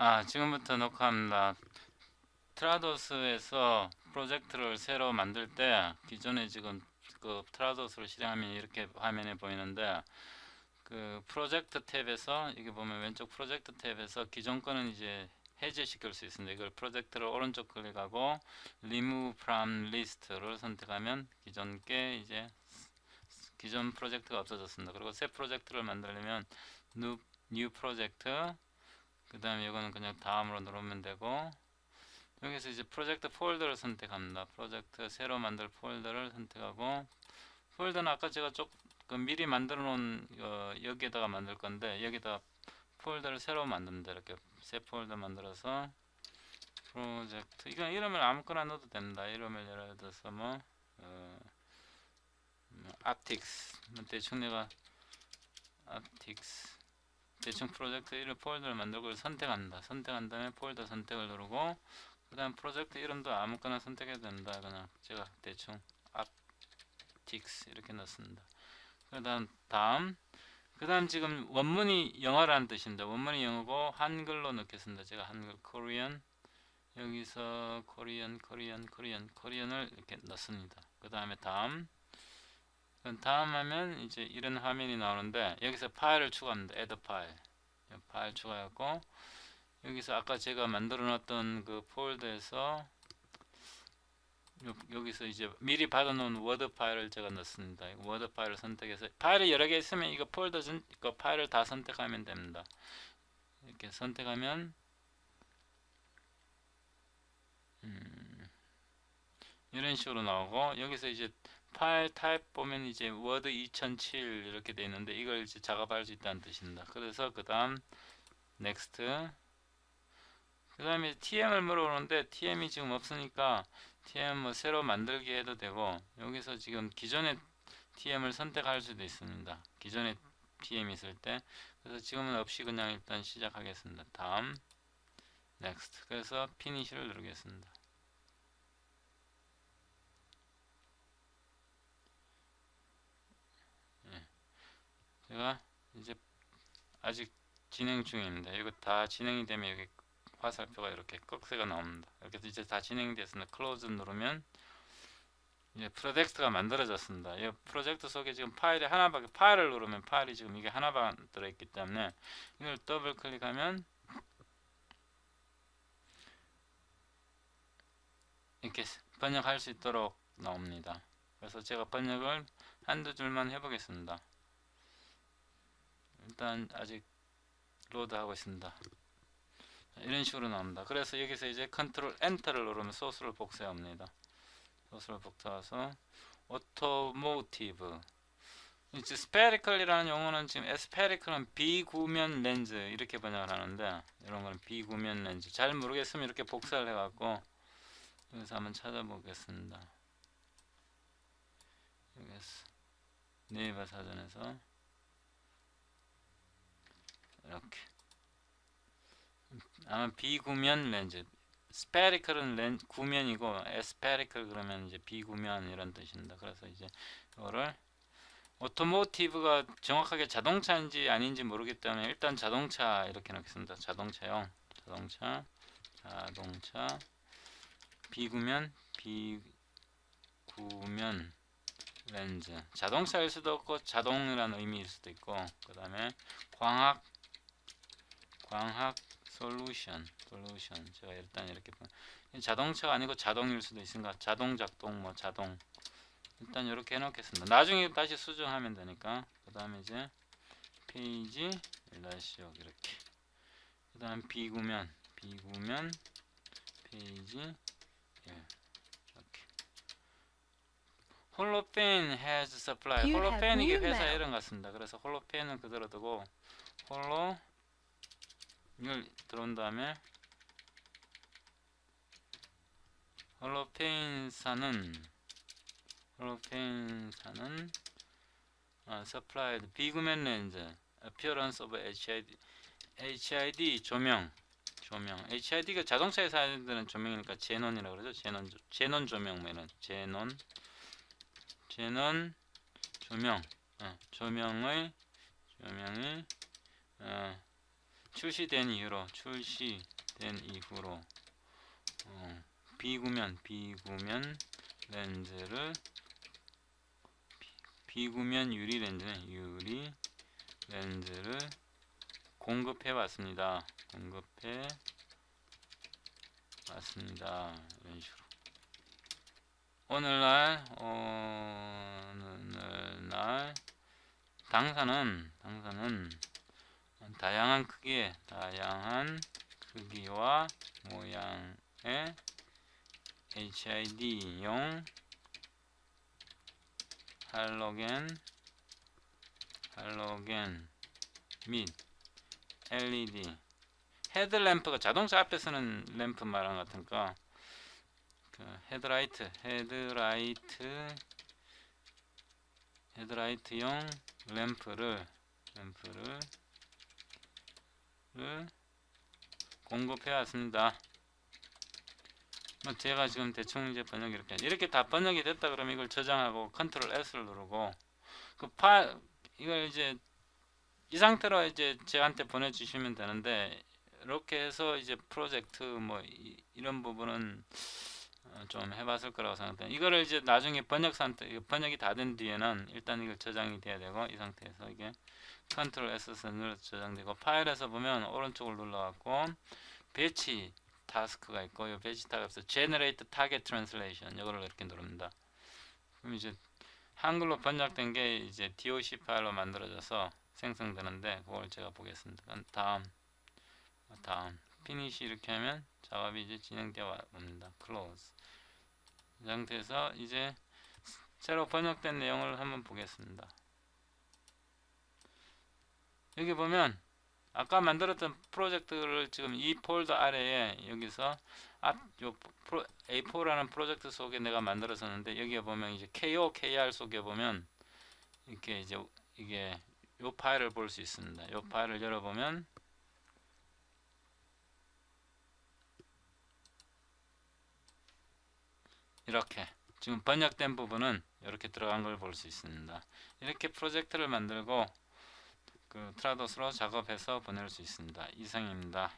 아, 지금부터 녹화합니다. 트라도스에서 프로젝트를 새로 만들 때 기존에 지금 그 트라도스를 실행하면 이렇게 화면에 보이는데 그 프로젝트 탭에서 이게 보면 왼쪽 프로젝트 탭에서 기존 거는 이제 해제시킬 수 있습니다. 이걸 프로젝트를 오른쪽 클릭하고 remove from list를 선택하면 기존 게 이제 기존 프로젝트가 없어졌습니다. 그리고 새 프로젝트를 만들려면 new, new project 그 다음에 이거는 그냥 다음으로 누르면 되고 여기서 이제 프로젝트 폴더를 선택합니다. 프로젝트 새로 만들 폴더를 선택하고 폴더는 아까 제가 조금 미리 만들어 놓은 어, 여기에다가 만들 건데 여기다 폴더를 새로 만든다 이렇게 새 폴더 만들어서 프로젝트 이건 이름을 아무거나 넣어도 됩니다. 이름을 예를 들어서 뭐 어, 뭐뭐 대충 내가 aptics 대충 프로젝트 이름 폴더를 만들고 선택한다. 선택한 다음에 폴더 선택을 누르고 그 다음 프로젝트 이름도 아무거나 선택해도 된다. 그냥 제가 대충 aptics 이렇게 넣습니다. 그 다음 다음 그 다음 지금 원문이 영어라는 뜻입니다. 원문이 영어고 한글로 넣겠습니다. 제가 한글 코리안 여기서 코리안 코리안 코리안 코리안을 이렇게 넣습니다. 그 다음에 다음 다음 하면 이제 이런 화면이 나오는데 여기서 파일을 추가합니다. add 파일 파일 추가하고 여기서 아까 제가 만들어 놨던 그 폴더에서 요- 여기서 이제 미리 받아 놓은 워드 파일을 제가 넣습니다. 이 워드 파일을 선택해서 파일이 여러 개 있으면 이거 폴더 전 이거 파일을 다 선택하면 됩니다. 이렇게 선택하면 음, 이런 식으로 나오고 여기서 이제 파일 타입 보면 이제 워드 2007 이렇게 돼 있는데 이걸 이제 작업할 수 있다는 뜻입니다. 그래서 그 다음 넥스트 그 다음에 TM을 물어보는데 TM이 지금 없으니까 TM 뭐 새로 만들기 해도 되고 여기서 지금 기존의 TM을 선택할 수도 있습니다. 기존에 TM 있을 때 그래서 지금은 없이 그냥 일단 시작하겠습니다. 다음 next 그래서 finish를 누르겠습니다. 예. 제가 이제 아직 진행 중입니다. 이거 다 진행이 되면 여기 화살표가 이렇게 꺽쇠가 나옵니다. 이렇게 해서 이제 다 진행이 됐습니다. 클로즈 누르면 이제 프로젝트가 만들어졌습니다. 이 프로젝트 속에 지금 파일이 하나밖에 파일을 누르면 파일이 지금 이게 하나만 들어있기 때문에 이걸 더블 클릭하면 이렇게 번역할 수 있도록 나옵니다. 그래서 제가 번역을 한두 줄만 해보겠습니다. 일단 아직 로드하고 있습니다. 이런 식으로 나옵니다. 그래서 여기서 이제 컨트롤 엔터를 누르면 소스를 복사합니다. 소스를 복사해서 오토모티브 이제 스페리컬이라는 용어는 지금 스페리컬은 비구면 렌즈 이렇게 번역을 하는데 이런 거는 비구면 렌즈 잘 모르겠으면 이렇게 복사를 해갖고 여기서 한번 찾아보겠습니다. 여기서 네이버 사전에서 이렇게 아마 비구면 렌즈 스페리컬은 렌 구면이고 에스페리컬 그러면 이제 비구면 이런 뜻입니다. 그래서 이제 이거를 오토모티브가 정확하게 자동차인지 아닌지 모르기 때문에 일단 자동차 이렇게 넣겠습니다. 자동차용 자동차 자동차 비구면 비구면 렌즈 자동차일 수도 없고 자동이라는 의미일 수도 있고 그 다음에 광학 광학 솔루션 솔루션. 제가 일단 이렇게 보- 자동차가 아니고 자동일 수도 있으니까 자동 작동 뭐 자동. 일단 이렇게 해놓겠습니다. 나중에 다시 수정하면 되니까. 그 다음에 이제 페이지 일다시역 이렇게. 그 다음 비구면 비구면 페이지 예 이렇게. 홀로펜 has supply. 홀로펜 이게 회사. 이름 같습니다. 그래서 홀로펜은 그대로 두고 홀로 이걸 들어온 다음에 홀로페인사는 홀로페인사는 어, supplied 비구면 렌즈 appearance of HID HID 조명 조명. HID가 자동차에 사용되는 조명이니까 제논이라고 그러죠. 제논 조- 제논 조명 뭐 이런 제논 제논 조명. 어, 조명의 조명이 어, 출시된 이후로 출시된 이후로 어, 비구면 비구면 렌즈를 비- 비구면 유리 렌즈는 유리 렌즈를 공급해 왔습니다. 공급해 왔습니다. 이런 식으로 오늘날 오늘날 당사는 당사는 다양한 크기의 다양한 크기와 모양의 HID용 할로겐 할로겐 및 LED 헤드램프가 자동차 앞에 쓰는 램프 말한 것 같으니까 그 헤드라이트 헤드라이트 헤드라이트용 램프를 램프를 를 공급해 왔습니다. 뭐 제가 지금 대충 이제 번역 이렇게 이렇게 다 번역이 됐다 그러면 이걸 저장하고 컨트롤 S를 누르고 그 파 이걸 이제 이 상태로 이제 저한테 보내주시면 되는데 이렇게 해서 이제 프로젝트 뭐 이, 런 부분은 어, 좀 해봤을 거라고 생각돼요. 이거를 이제 나중에 번역 상태 이거 번역이 다 된 뒤에는 일단 이걸 저장이 돼야 되고 이 상태에서 이게 컨트롤 S 눌러서 저장되고 파일에서 보면 오른쪽을 눌러갖고 배치 타스크가 있고 이 배치 타스크에서 Generate Target Translation 이거를 이렇게 누릅니다. 그럼 이제 한글로 번역된 게 이제 DOC 파일로 만들어져서 생성되는데 그걸 제가 보겠습니다. 다음 다음 피니시 이렇게 하면 작업이 이제 진행되어 옵니다. Close 이 상태에서 이제 새로 번역된 내용을 한번 보겠습니다. 여기 보면 아까 만들었던 프로젝트를 지금 이 폴더 아래에 여기서 앞요 프로, A4라는 프로젝트 속에 내가 만들었었는데 여기에 보면 이제 KO, KR 속에 보면 이렇게 이제 이게 요 파일을 볼 수 있습니다. 요 파일을 열어보면 이렇게 지금 번역된 부분은 이렇게 들어간 걸 볼 수 있습니다. 이렇게 프로젝트를 만들고 그 트라도스로 작업해서 보낼 수 있습니다. 이상입니다.